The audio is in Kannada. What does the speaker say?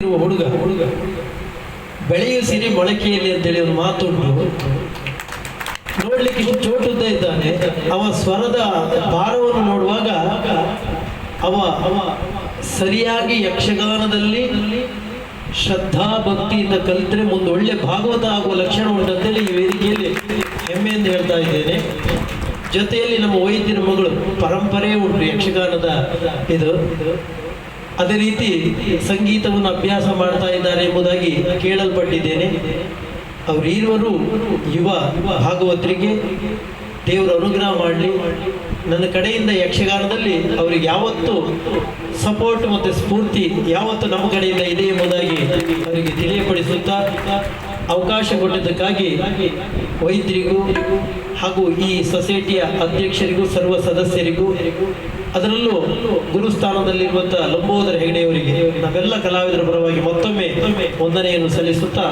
ಇರುವ ಹುಡುಗ ಹುಡುಗ. ಬೆಳೆಯು ಸಿರಿ ಮೊಳಕೆಯಲ್ಲಿ ಅಂತೇಳಿ ಒಂದು ಮಾತುಂಟು. ನೋಡ್ಲಿಕ್ಕೆ ಚೋಟುದ್ದ ಇದ್ದಾನೆ. ಅವ ಸ್ವರದ ಭಾರವನ್ನು ನೋಡುವಾಗ ಅವ ಅವ ಸರಿಯಾಗಿ ಯಕ್ಷಗಾನದಲ್ಲಿ ಶ್ರದ್ಧಾ ಭಕ್ತಿಯಿಂದ ಕಲಿತರೆ ಮುಂದೆ ಒಳ್ಳೆ ಭಾಗವತ ಆಗುವ ಲಕ್ಷಣ ಉಂಟಂತೇಳಿ ಈ ವೇದಿಕೆಯಲ್ಲಿ ಹೆಮ್ಮೆಯಿಂದ ಹೇಳ್ತಾ ಇದ್ದೇನೆ. ಜೊತೆಯಲ್ಲಿ ನಮ್ಮ ವೈದ್ಯರ ಮಗಳು ಪರಂಪರೆ ಉಂಟು ಯಕ್ಷಗಾನದ ಇದು. ಅದೇ ರೀತಿ ಸಂಗೀತವನ್ನು ಅಭ್ಯಾಸ ಮಾಡ್ತಾ ಇದ್ದಾರೆ ಎಂಬುದಾಗಿ ಕೇಳಲ್ಪಟ್ಟಿದ್ದೇನೆ. ಅವರೀರ್ವರು ಯುವ ಭಾಗವತರಿಗೆ ದೇವರ ಅನುಗ್ರಹ ಮಾಡಲಿ. ನನ್ನ ಕಡೆಯಿಂದ ಯಕ್ಷಗಾನದಲ್ಲಿ ಅವರಿಗೆ ಯಾವತ್ತು ಸಪೋರ್ಟ್ ಮತ್ತು ಸ್ಫೂರ್ತಿ ಯಾವತ್ತು ನಮ್ಮ ಕಡೆಯಿಂದ ಇದೆ ಎಂಬುದಾಗಿ ಅವರಿಗೆ ತಿಳಿಯಪಡಿಸುತ್ತಾ ಅವಕಾಶ ಕೊಟ್ಟಿದ್ದಕ್ಕಾಗಿ ವೈದ್ಯರಿಗೂ ಹಾಗೂ ಈ ಸೊಸೈಟಿಯ ಅಧ್ಯಕ್ಷರಿಗೂ, ಸರ್ವ ಸದಸ್ಯರಿಗೂ, ಅದರಲ್ಲೂ ಗುರುಸ್ಥಾನದಲ್ಲಿರುವಂತಹ ಲಂಬೋದರ ಹೆಗಡೆಯವರಿಗೆ, ನಾವೆಲ್ಲ ಕಲಾವಿದರ ಪರವಾಗಿ ಮತ್ತೊಮ್ಮೆ ವಂದನೆಯನ್ನು ಸಲ್ಲಿಸುತ್ತಾ